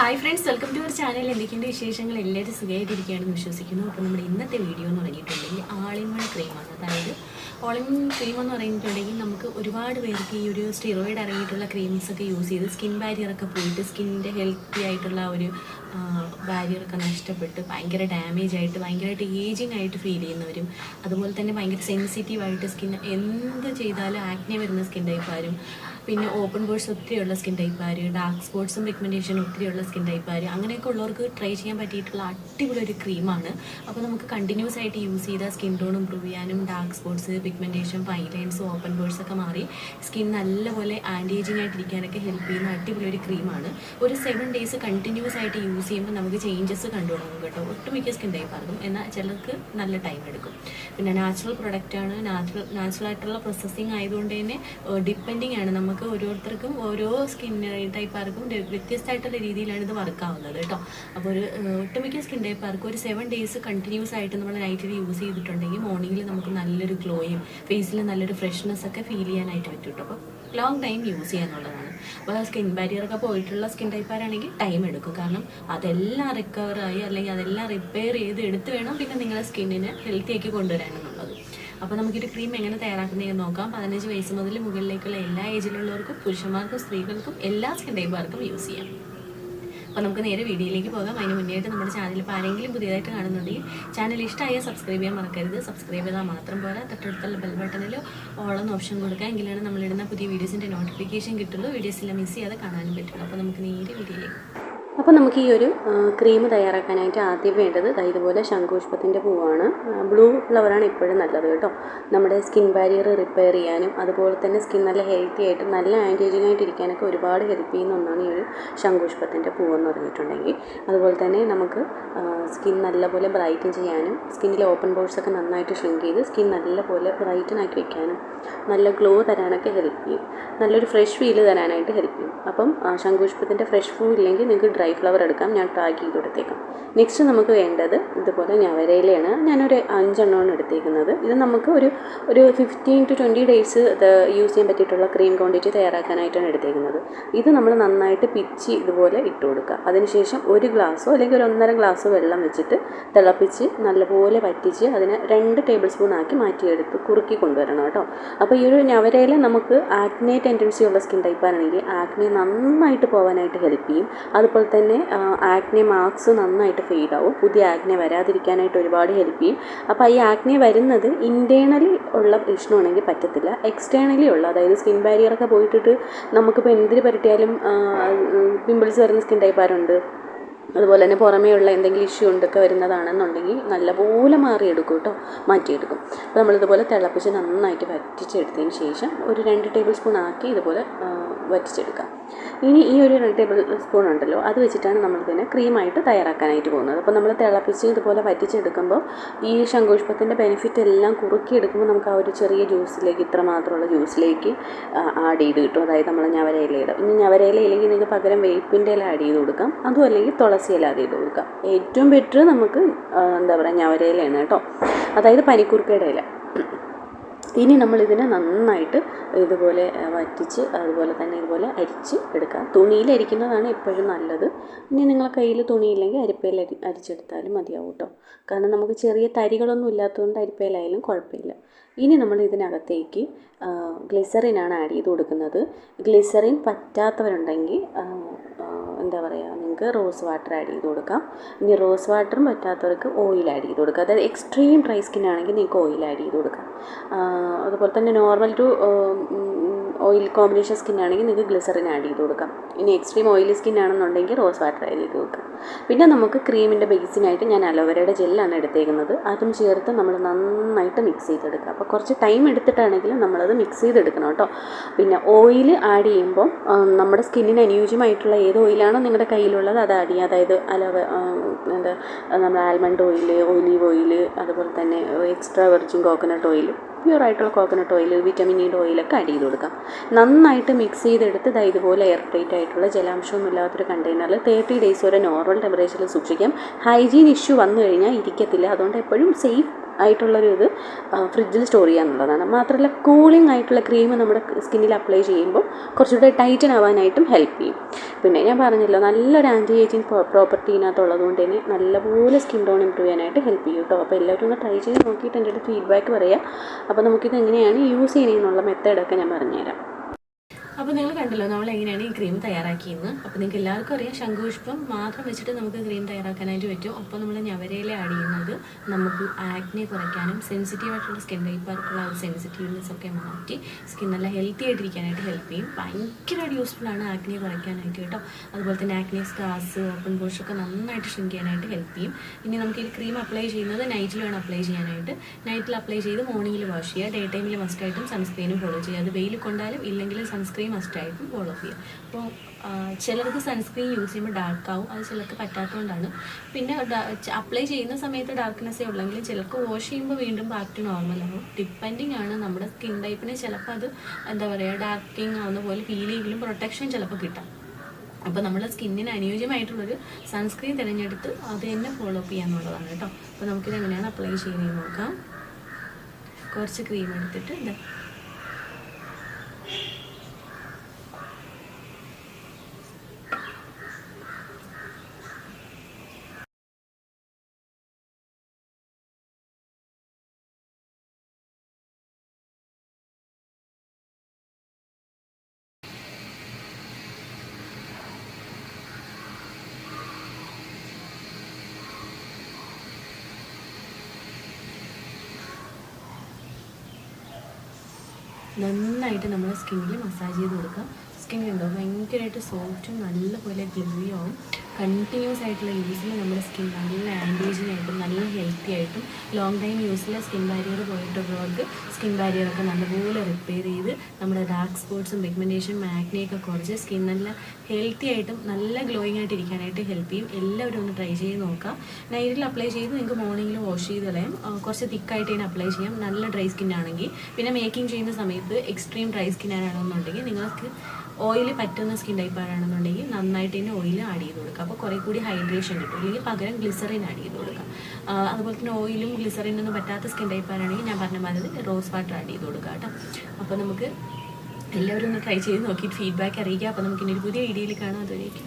Hi friends welcome to our channel എന്തൊക്കെയുണ്ട് വിശേഷങ്ങൾ? എല്ലാവരും സുഖമായിട്ടിരിക്കുകയാണെന്ന് വിശ്വസിക്കുന്നു. അപ്പോൾ നമ്മുടെ ഇന്നത്തെ വീഡിയോ എന്ന് പറഞ്ഞിട്ടുണ്ടെങ്കിൽ ആളിമൺ ക്രീമാണ് അതായത് ഓളിമൺ ക്രീം എന്ന് പറഞ്ഞിട്ടുണ്ടെങ്കിൽ നമുക്ക് ഒരുപാട് പേർക്ക് ഈ ഒരു സ്റ്റിറോയിഡ് ക്രീംസ് ഒക്കെ യൂസ് ചെയ്ത് സ്കിൻ ബാരിയറൊക്കെ പോയിട്ട് സ്കിന്നിന്റെ ഹെൽത്തി ആയിട്ടുള്ള ഒരു ബാരിയറൊക്കെ നഷ്ടപ്പെട്ട് ഭയങ്കര ഡാമേജ് ആയിട്ട് ഭയങ്കരമായിട്ട് ഏജിങ് ആയിട്ട് ഫീൽ ചെയ്യുന്നവരും അതുപോലെ തന്നെ ഭയങ്കര സെൻസിറ്റീവ് ആയിട്ട് സ്കിൻ എന്ത് ചെയ്താലും ആക്നെ വരുന്ന സ്കിൻ ടൈപ്പ് ആരും പിന്നെ ഓപ്പൺ പോഴ്സ് ഒത്തിരിയുള്ള സ്കിൻ ടൈപ്പ് ആര് ഡാർക്ക് സ്പോട്ട്സും പിഗ്മെന്റേഷനും ഒത്തിരിയുള്ള സ്കിൻ ടൈപ്പ് ആര് അങ്ങനെയൊക്കെ ഉള്ളവർക്ക് ട്രൈ ചെയ്യാൻ പറ്റിയിട്ടുള്ള അടിപൊളി ഒരു ക്രീമാണ് അപ്പോൾ നമുക്ക് കണ്ടിന്യൂസ് ആയിട്ട് യൂസ് ചെയ്താൽ സ്കിൻ ടോൺ ഇമ്പ്രൂവ് ചെയ്യാനും dark spots pigmentation fine lines open pores ഒക്കെ മാറി സ്കിൻ നല്ലപോലെ ആന്റി ഏജിങ് ആയിട്ടിരിക്കാനൊക്കെ ഹെൽപ്പ് ചെയ്യുന്ന അടിപൊളി ഒരു ക്രീമാണ് ഒരു സെവൻ ഡേയ്സ് കണ്ടിന്യൂസ് ആയിട്ട് യൂസ് ചെയ്യുമ്പോൾ നമുക്ക് ചേഞ്ചസ് കണ്ടു തുടങ്ങും കേട്ടോ. ഒട്ടുമിക്ക സ്കിൻ ടൈപ്പ് ആർക്കും. എന്നാൽ ചിലർക്ക് നല്ല ടൈം എടുക്കും. പിന്നെ നാച്ചുറൽ പ്രൊഡക്റ്റാണ് നാച്ചുറൽ നാച്ചുറൽ ആയിട്ടുള്ള പ്രോസസ്സിങ് ആയതുകൊണ്ട് തന്നെ ഡിപ്പെൻഡിങ് ആണ്. നമുക്ക് ഓരോരുത്തർക്കും ഓരോ സ്കിൻ ടൈപ്പാർക്കും വ്യത്യസ്തമായിട്ടുള്ള രീതിയിലാണ് ഇത് വർക്ക് ആവുന്നത് കേട്ടോ. അപ്പോൾ ഒരു ഒട്ടുമിക്ക സ്കിൻ ടൈപ്പാർക്കും ഒരു സെവൻ ഡേയ്സ് കണ്ടിന്യൂസ് ആയിട്ട് നമ്മൾ നൈറ്റിൽ യൂസ് ചെയ്തിട്ടുണ്ടെങ്കിൽ മോർണിംഗിൽ നമുക്ക് നല്ലൊരു ഗ്ലോയും ഫേസിൽ നല്ലൊരു ഫ്രഷ്നെസ് ഒക്കെ ഫീൽ ചെയ്യാനായിട്ട് പറ്റും കേട്ടോ അപ്പോൾ ലോങ് ടൈം യൂസ് ചെയ്യാന്നുള്ളതാണ്. അപ്പോൾ സ്കിൻ ബാരിയർ ഒക്കെ പോയിട്ടുള്ള സ്കിൻ ടൈപ്പാരാണെങ്കിൽ ടൈം എടുക്കും. കാരണം അതെല്ലാം റിക്കവറായി അല്ലെങ്കിൽ അതെല്ലാം റിപ്പയർ ചെയ്ത് എടുത്ത് വേണം പിന്നെ നിങ്ങളുടെ സ്കിന്നിനെ ഹെൽത്തിയാക്കി കൊണ്ടുവരാനുള്ളത് അപ്പോൾ നമുക്കൊരു ക്രീം എങ്ങനെ തയ്യാറാക്കുന്നതെന്ന് നോക്കാം. പതിനഞ്ച് വയസ്സ് മുതൽ മുകളിലേക്കുള്ള എല്ലാ ഏജിലുള്ളവർക്കും പുരുഷന്മാർക്കും സ്ത്രീകൾക്കും എല്ലാ സ്കിൻ ടൈപ്പുകാർക്കും യൂസ് ചെയ്യാം. അപ്പോൾ നമുക്ക് നേരെ വീഡിയോയിലേക്ക് പോകാം. അതിന് മുന്നേയായിട്ട് നമ്മുടെ ചാനൽ ഇപ്പോൾ ആരെങ്കിലും പുതിയതായിട്ട് കാണുന്നുണ്ടെങ്കിൽ ചാനൽ ഇഷ്ടമായ സബ്സ്ക്രൈബ് ചെയ്യാൻ മറക്കരുത്. സബ്സ്ക്രൈബ് ചെയ്താൽ മാത്രം പോരാ. തൊട്ടടുത്തുള്ള ബെൽ ബട്ടണിൽ ഓളെന്ന് ഓപ്ഷൻ കൊടുക്കുക. എങ്കിലാണ് നമ്മളിടുന്ന പുതിയ വീഡിയോസിന്റെ നോട്ടിഫിക്കേഷൻ കിട്ടുള്ളൂ. വീഡിയോസ് എല്ലാം മിസ് ചെയ്യാതെ കാണാനും പറ്റുള്ളൂ. അപ്പോൾ നമുക്ക് നേരെ വീഡിയോയിലേക്ക് അപ്പോൾ നമുക്ക് ഈ ഒരു ക്രീം തയ്യാറാക്കാനായിട്ട് ആദ്യം വേണ്ടത് ഇതുപോലെ ശംഖുപുഷ്പത്തിന്റെ പൂവാണ്. ബ്ലൂ ഫ്ലവറാണ് ഇപ്പോഴും നല്ലത് കേട്ടോ. നമ്മുടെ സ്കിൻ ബാരിയർ റിപ്പയർ ചെയ്യാനും അതുപോലെ തന്നെ സ്കിൻ നല്ല ഹെൽത്തി ആയിട്ട് നല്ല ആന്റേജിങ് ആയിട്ട് ഇരിക്കാനൊക്കെ ഒരുപാട് ഹെൽപ്പ് ചെയ്യുന്ന ഒന്നാണ് ഈ ഒരു ശംഖുപുഷ്പത്തിന്റെ പൂവെന്ന് പറഞ്ഞിട്ടുണ്ടെങ്കിൽ. അതുപോലെ തന്നെ നമുക്ക് സ്കിൻ നല്ലപോലെ ബ്രൈറ്റൻ ചെയ്യാനും സ്കിന്നിലെ ഓപ്പൺ പോർട്സ് ഒക്കെ നന്നായിട്ട് ഷ്രിങ്ക് ചെയ്ത് സ്കിൻ നല്ലപോലെ ബ്രൈറ്റൻ ആക്കി വെക്കാനും നല്ല ഗ്ലോ തരാനൊക്കെ ഹെൽപ്പ് ചെയ്യും. നല്ലൊരു ഫ്രഷ് ഫീൽ തരാനായിട്ട് ഹെൽപ്പ് ചെയ്യും. അപ്പം ശംഖുപുഷ്പത്തിന്റെ ഫ്രഷ് ഫൂ ഇല്ലെങ്കിൽ നിങ്ങൾക്ക് ഡ്രൈ ഫ്ലവർ എടുക്കാം. ഞാൻ പാക്ക് ചെയ്ത് കൊടുത്തേക്കാം. നെക്സ്റ്റ് നമുക്ക് വേണ്ടത് ഇതുപോലെ ഞവരയിലയാണ്. ഞാനൊരു അഞ്ചെണ്ണമാണ് എടുത്തേക്കുന്നത്. ഇത് നമുക്ക് ഒരു ഒരു fifteen to twenty days use ചെയ്യാൻ പറ്റിയിട്ടുള്ള ക്രീം ക്വാണ്ടിറ്റി തയ്യാറാക്കാനായിട്ടാണ് എടുത്തേക്കുന്നത്. ഇത് നമ്മൾ നന്നായിട്ട് പിച്ചി ഇതുപോലെ ഇട്ട് കൊടുക്കുക. അതിനുശേഷം ഒരു ഗ്ലാസ്സോ അല്ലെങ്കിൽ ഒരു ഒന്നര ഗ്ലാസ്സോ വെള്ളം വെച്ചിട്ട് തിളപ്പിച്ച് നല്ലപോലെ വറ്റിച്ച് അതിനെ രണ്ട് ടേബിൾ സ്പൂൺ ആക്കി മാറ്റിയെടുത്ത് കുറുക്കി കൊണ്ടുവരണം കേട്ടോ. അപ്പോൾ ഈ ഒരു ഞവരയിൽ നമുക്ക് ആക്നെ ടെൻഡൻസി ഉള്ള സ്കിൻ ടൈപ്പാണെങ്കിൽ ആക്നെ നന്നായിട്ട് പോകാനായിട്ട് ഹെൽപ്പ് ചെയ്യും. അതുപോലെ തന്നെ ആക്നെ മാർക്സ് നന്നായിട്ട് ഫെയ്ഡ് ആവും. പുതിയ ആക്നെ വരാതിരിക്കാനായിട്ട് ഒരുപാട് ഹെൽപ്പ് ചെയ്യും. അപ്പോൾ ഈ ആക്നെ വരുന്നത് ഇന്റേർണലി ഉള്ള പ്രശ്നമാണെങ്കിൽ പറ്റത്തില്ല. എക്സ്റ്റേണലി ഉള്ള അതായത് സ്കിൻ ബാരിയറൊക്കെ പോയിട്ടിട്ട് നമുക്കിപ്പോൾ എന്തിന് പരട്ടിയാലും പിമ്പിൾസ് വരുന്ന സ്കിൻ ടൈപ്പാരുണ്ട് അതുപോലെ തന്നെ ഉള്ള എന്തെങ്കിലും ഇഷ്യൂ ഉണ്ടൊക്കെ വരുന്നതാണെന്നുണ്ടെങ്കിൽ നല്ലപോലെ മാറിയെടുക്കും കേട്ടോ. മാറ്റിയെടുക്കും. അപ്പോൾ നമ്മളിതുപോലെ തിളപ്പിച്ച് നന്നായിട്ട് വറ്റിച്ചെടുത്തതിന് ശേഷം ഒരു രണ്ട് ടേബിൾ സ്പൂൺ ആക്കി ഇതുപോലെ വറ്റിച്ചെടുക്കാം. ഇനി ഈ ഒരു ടേബിൾ സ്പൂൺ ഉണ്ടല്ലോ അത് വെച്ചിട്ടാണ് നമ്മളിതിനെ ക്രീമായിട്ട് തയ്യാറാക്കാനായിട്ട് പോകുന്നത്. അപ്പോൾ നമ്മൾ തിളപ്പിച്ച് ഇതുപോലെ വറ്റിച്ചെടുക്കുമ്പോൾ ഈ ശങ്കുഷ്പത്തിന്റെ ബെനിഫിറ്റ് എല്ലാം കുറുക്കിയെടുക്കുമ്പോൾ നമുക്ക് ആ ഒരു ചെറിയ ജ്യൂസിലേക്ക് ഇത്ര മാത്രമുള്ള ജ്യൂസിലേക്ക് ആഡ് ചെയ്ത് കിട്ടും. അതായത് നമ്മൾ ഞവരയിലയുടെ ഇനി ഞവരയില ഇല്ലെങ്കിൽ നിങ്ങൾക്ക് പകരം വേപ്പിന്റെ ഇല ആഡ് ചെയ്ത് കൊടുക്കാം. അതും അല്ലെങ്കിൽ തുളസി ഇല ആഡ് ചെയ്ത് കൊടുക്കാം. ഏറ്റവും ബെറ്റർ നമുക്ക് എന്താ പറയുക ഞവരയിലയാണ് കേട്ടോ. അതായത് പനിക്കൂർക്കയുടെ ഇല. ഇനി നമ്മളിതിനെ നന്നായിട്ട് ഇതുപോലെ വറ്റിച്ച് അതുപോലെ തന്നെ ഇതുപോലെ അരിച്ച് എടുക്കാം. തുണിയിൽ അരിക്കുന്നതാണ് എപ്പോഴും നല്ലത്. ഇനി നിങ്ങളെ കയ്യിൽ തുണിയില്ലെങ്കിൽ അരിപ്പയിൽ അരി അരിച്ചെടുത്താലും മതിയാവും കേട്ടോ കാരണം നമുക്ക് ചെറിയ തരികളൊന്നും ഇല്ലാത്തതുകൊണ്ട് അരിപ്പയിലായാലും കുഴപ്പമില്ല. ഇനി നമ്മൾ ഇതിനകത്തേക്ക് ഗ്ലിസറിനാണ് ആഡ് ചെയ്ത് കൊടുക്കുന്നത്. ഗ്ലിസറിൻ പറ്റാത്തവരുണ്ടെങ്കിൽ എന്താ പറയുക നിങ്ങൾക്ക് റോസ് വാട്ടർ ആഡ് ചെയ്ത് കൊടുക്കാം. ഇനി റോസ് വാട്ടറും പറ്റാത്തവർക്ക് ഓയിൽ ആഡ് ചെയ്ത് കൊടുക്കുക അതായത് എക്സ്ട്രീം ഡ്രൈ സ്കിൻ ആണെങ്കിൽ നിങ്ങൾക്ക് ഓയിൽ ആഡ് ചെയ്ത് കൊടുക്കാം. അതുപോലെ തന്നെ normal to oil combination skin ആണെങ്കിൽ നിങ്ങൾക്ക് ഗ്ലിസറിൻ ആഡ് ചെയ്ത് കൊടുക്കാം. ഇനി എക്സ്ട്രീം ഓയിലി സ്കിൻ ആണെന്നുണ്ടെങ്കിൽ റോസ് വാട്ടർ ആഡ് ചെയ്ത് കൊടുക്കാം. പിന്നെ നമുക്ക് ക്രീമിന്റെ ബേസിനായിട്ട് ഞാൻ അലോവേരയുടെ ജെല്ലാണ് എടുത്തേക്കുന്നത്. അതും ചേർത്ത് നമ്മൾ നന്നായിട്ട് മിക്സ് ചെയ്തെടുക്കുക. അപ്പോൾ കുറച്ച് ടൈം എടുത്തിട്ടാണെങ്കിലും നമ്മളത് മിക്സ് ചെയ്തെടുക്കണം കേട്ടോ. പിന്നെ ഓയിൽ ആഡ് ചെയ്യുമ്പോൾ നമ്മുടെ സ്കിന്നിന് അനുയോജ്യമായിട്ടുള്ള ഏത് ഓയിലാണോ നിങ്ങളുടെ കയ്യിലുള്ളത് അത് ആഡ് ചെയ്യുക. അതായത് അലോവ എന്താ നമ്മുടെ ആൽമണ്ട് ഓയിൽ ഒലീവ് ഓയിൽ അതുപോലെ തന്നെ extra virgin coconut oil pure ആയിട്ടുള്ള കോക്കനട്ട് ഓയിൽ വിറ്റമിൻ ഇയുടെ ഓയിലൊക്കെ ആഡ് ചെയ്ത് കൊടുക്കാം. നന്നായിട്ട് മിക്സ് ചെയ്തെടുത്ത് ഇതാ ഇതുപോലെ എയർ ടൈറ്റ് ആയിട്ടുള്ള ജലാംശമൊന്നും ഇല്ലാത്തൊരു കണ്ടെയ്നറിൽ തേർട്ടി ഡേയ്സ് വരെ നോർമൽ ടെമ്പറേച്ചറിൽ സൂക്ഷിക്കാം. ഹൈജീൻ ഇഷ്യൂ വന്നു കഴിഞ്ഞാൽ ഇരിക്കത്തില്ല. അതുകൊണ്ട് എപ്പോഴും സേഫ് ആയിട്ടുള്ളൊരു ഇത് ഫ്രിഡ്ജിൽ സ്റ്റോർ ചെയ്യാന്നുള്ളതാണ്. മാത്രമല്ല കൂളിംഗ് ആയിട്ടുള്ള ക്രീം നമ്മുടെ സ്കിന്നിൽ അപ്ലൈ ചെയ്യുമ്പോൾ കുറച്ചുകൂടെ ടൈറ്റൻ ആവാനായിട്ടും ഹെൽപ്പ് ചെയ്യും. പിന്നെ ഞാൻ പറഞ്ഞല്ലോ നല്ലൊരു ആന്റി ഏജിങ് പ്രോപ്പർട്ടി ഇതിനകത്തുള്ളത് കൊണ്ട് തന്നെ നല്ലപോലെ സ്കിൻ ടോൺ ഇമ്പ്രൂവ് ചെയ്യാനായിട്ട് ഹെൽപ്പ് ചെയ്യും കേട്ടോ അപ്പോൾ എല്ലാവരും ഒന്ന് ട്രൈ ചെയ്ത് നോക്കിയിട്ട് എന്റെ ഫീഡ്ബാക്ക് പറയാം. അപ്പോൾ നമുക്കിത് എങ്ങനെയാണ് യൂസ് ചെയ്യുന്നതെന്നുള്ള മെത്തേഡൊക്കെ ഞാൻ പറഞ്ഞുതരാം. അപ്പോൾ നിങ്ങൾ കണ്ടല്ലോ നമ്മൾ എങ്ങനെയാണ് ഈ ക്രീം തയ്യാറാക്കിയെന്ന് അപ്പോൾ നിങ്ങൾക്ക് എല്ലാവർക്കും അറിയാം ശംഖുപുഷ്പം മാത്രം വെച്ചിട്ട് നമുക്ക് ക്രീം തയ്യാറാക്കാനായിട്ട് പറ്റും. അപ്പോൾ നമ്മൾ ഞവരയില ആഡ് ചെയ്യുന്നത് നമുക്ക് ആക്നെ കുറയ്ക്കാനും സെൻസിറ്റീവ് ആയിട്ടുള്ള സ്കിൻ ടൈപ്പർക്കുള്ള ഒരു സെൻസിറ്റീവ്നെസ് ഒക്കെ മാറ്റി സ്കിൻ നല്ല ഹെൽത്തി ആയിട്ടിരിക്കാനായിട്ട് ഹെൽപ്പ് ചെയ്യും. ഭയങ്കരമായിട്ട് ആണ് ആക്നെ കുറയ്ക്കാനായിട്ട് കേട്ടോ. അതുപോലെ തന്നെ ആക്നെ സ്കാർസ് ഓപ്പൺ പോഷ് ഒക്കെ നന്നായിട്ട് ഷ്രിങ്ക് ചെയ്യാനായിട്ട് ഹെൽപ്പ് ചെയ്യും. ഇനി നമുക്ക് ഈ ക്രീം അപ്ലൈ ചെയ്യുന്നത് നൈറ്റിൽ വേണം അപ്ലൈ ചെയ്യാനായിട്ട്. നൈറ്റിൽ അപ്ലൈ ചെയ്ത് മോർണിംഗിൽ വാഷ് ചെയ്യുക. ഡേ ടൈമിൽ മസ്റ്റായിട്ടും സൺസ്ക്രീനും ഫോളോ ചെയ്യുക. അത് വെയിൽ കൊണ്ടാലും ഇല്ലെങ്കിലും സൺസ്ക്രീൻ മസ്റ്റായിട്ടും ഫോളോ ചെയ്യുക അപ്പോൾ ചിലർക്ക് സൺസ്ക്രീൻ യൂസ് ചെയ്യുമ്പോൾ ഡാർക്ക് ആവും. അത് ചിലർക്ക് പറ്റാത്തതുകൊണ്ടാണ്. പിന്നെ അപ്ലൈ ചെയ്യുന്ന സമയത്ത് ഡാർക്ക്നെസ്സേ ഉള്ളെങ്കിലും ചിലർക്ക് വാഷ് ചെയ്യുമ്പോൾ വീണ്ടും ബാക്ക് ടു നോർമൽ ആവും. ഡിപ്പെൻഡിങ് ആണ് നമ്മുടെ സ്കിൻ ടൈപ്പിന് ചിലപ്പോൾ അത് എന്താ പറയുക ഡാർക്കിങ് ആവുന്ന പോലെ ഫീൽ ചെയ്യെങ്കിലും പ്രൊട്ടക്ഷൻ ചിലപ്പോൾ കിട്ടാം. അപ്പോൾ നമ്മുടെ സ്കിന്നിന് അനുയോജ്യമായിട്ടുള്ളൊരു സൺസ്ക്രീൻ തിരഞ്ഞെടുത്ത് അത് തന്നെ ഫോളോ അപ്പ് ചെയ്യാന്നുള്ളതാണ് കേട്ടോ. അപ്പോൾ നമുക്കിത് എങ്ങനെയാണ് അപ്ലൈ ചെയ്യുന്നത് നോക്കാം. കുറച്ച് ക്രീം എടുത്തിട്ട് ഇതാ നന്നായിട്ട് നമ്മുടെ സ്കിന്നിൽ മസാജ് ചെയ്ത് കൊടുക്കുക സ്കിൻ ഉണ്ടോ ഭയങ്കരമായിട്ട് സോഫ്റ്റും നല്ലപോലെ ഗ്ലോയും ആവും. കണ്ടിന്യൂസ് ആയിട്ടുള്ള യൂസിൽ നമ്മുടെ സ്കിൻ നല്ല ആന്റേജിങ് ആയിട്ടും ലോങ് ടൈം യൂസിലെ സ്കിൻ ബാരിയർ പോയിട്ടുള്ളവർക്ക് സ്കിൻ ബാരിയറൊക്കെ നല്ലപോലെ റിപ്പയർ ചെയ്ത് നമ്മുടെ ഡാർക്ക് സ്പോട്ട്സും പിഗ്മെന്റേഷനും ആക്നെയൊക്കെ കുറച്ച് സ്കിൻ നല്ല ഹെൽത്തി ആയിട്ടും നല്ല ഗ്ലോയിങ് ആയിട്ട് ഇരിക്കാനായിട്ട് ഹെൽപ്പ് ചെയ്യും. എല്ലാവരും ഒന്ന് ട്രൈ ചെയ്ത് നോക്കാം. നൈറ്റിൽ അപ്ലൈ ചെയ്ത് നിങ്ങൾക്ക് മോർണിംഗിൽ വാഷ് ചെയ്ത് കളയാം. കുറച്ച് തിക്കായിട്ട് ഇതിന് അപ്ലൈ ചെയ്യാം. നല്ല ഡ്രൈ സ്കിൻ ആണെങ്കിൽ. പിന്നെ മേക്കിംഗ് ചെയ്യുന്ന സമയത്ത് എക്സ്ട്രീം ഡ്രൈ സ്കിൻ ആണെന്നുണ്ടെങ്കിൽ നിങ്ങൾക്ക് ഓയിൽ പറ്റുന്ന സ്കിൻ ടൈപ്പ് ആണെന്നുണ്ടെങ്കിൽ നന്നായിട്ട് തന്നെ ഓയിൽ ആഡ് ചെയ്ത് കൊടുക്കുക. അപ്പോൾ കുറേ കൂടി ഹൈഡ്രേഷൻ കിട്ടും. അല്ലെങ്കിൽ പകരം ഗ്ലിസറിൻ ആഡ് ചെയ്ത് കൊടുക്കുക. അതുപോലെ തന്നെ ഓയിലും ഗ്ലിസറിനൊന്നും പറ്റാത്ത സ്കിൻ ടൈപ്പ് ആണെങ്കിൽ ഞാൻ പറഞ്ഞ മാതിരി റോസ് വാട്ടർ ആഡ് ചെയ്ത് കൊടുക്കുക കേട്ടോ. അപ്പോൾ നമുക്ക് എല്ലാവരും ഒന്ന് ട്രൈ ചെയ്ത് നോക്കിയിട്ട് ഫീഡ്ബാക്ക് അറിയിക്കുക. അപ്പോൾ നമുക്ക് ഇനി ഒരു പുതിയ ഐഡിയയിൽ കാണാം. അതുവരേക്കും.